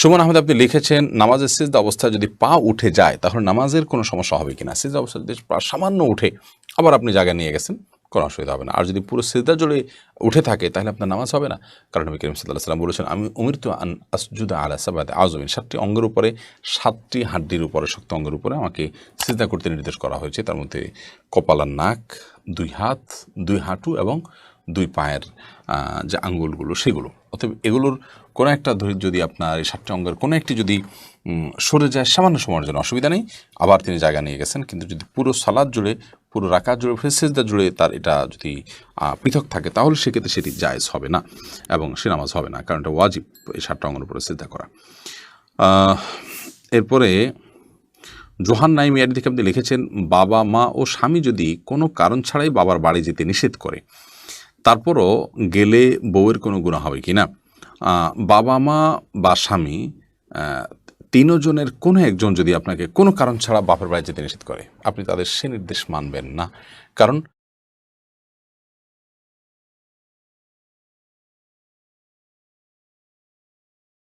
সুমন আহমেদ, আপনি লিখেছেন, নামাজের সিজদা অবস্থা যদি পা উঠে যায়, তাহলে নামাজের কোনো সমস্যা হবে কিনা? সিজদা অবস্থা যদি পা সামান্য উঠে, আবার আপনি জায়গা নিয়ে গেছেন। কোনো অসুবিধা হবে না। আর যদি পুরো সিজদা জুড়ে উঠে থাকে, তাহলে আপনার নামাজ হবে না। কারণ নবী করিম সাল্লাহ সাল্লাম বলেছেন, আমি উমির তো আন আসজুদা আলা সাবাদ আজমিন সাতটি অঙ্গের উপরে, সাতটি হাড্ডির উপরে, শক্ত অঙ্গের উপরে আমাকে সিজদা করতে নির্দেশ করা হয়েছে। তার মধ্যে কপালার নাক, দুই হাত, দুই হাঁটু এবং দুই পায়ের যে আঙ্গুলগুলো, সেগুলো। অতএব এগুলোর কোনো একটা যদি আপনার এই সাতটি অঙ্গের কোনো একটি যদি সরে যায়, সামান্য সময়ের জন্য অসুবিধা নেই। আবার তিনি জায়গা নিয়ে গেছেন। কিন্তু যদি পুরো সালাদ জুড়ে পুরো রাকাত জুড়ে ফেসেজদা জুড়ে তার এটা যদি পৃথক থাকে, তাহলে সেক্ষেত্রে সেটি জায়েজ হবে না এবং সে নামাজ হবে না, কারণ এটা ওয়াজিব এই সাতটা অঙ্গের উপরে সিদ্ধা করা। এরপরে জোহান নাইম ইয়ার থেকে আপনি লিখেছেন, বাবা, মা ও স্বামী যদি কোনো কারণ ছাড়াই বাবার বাড়ি যেতে নিষেধ করে, তারপরও গেলে বউয়ের কোনো গুণা হবে কি না বাবা, মা বা স্বামী তিনজনের কোনো একজন যদি আপনাকে কোনো কারণ ছাড়া বাপের বাড়ি যেতে নিষেধ করে, আপনি তাদের সে নির্দেশ মানবেন না। কারণ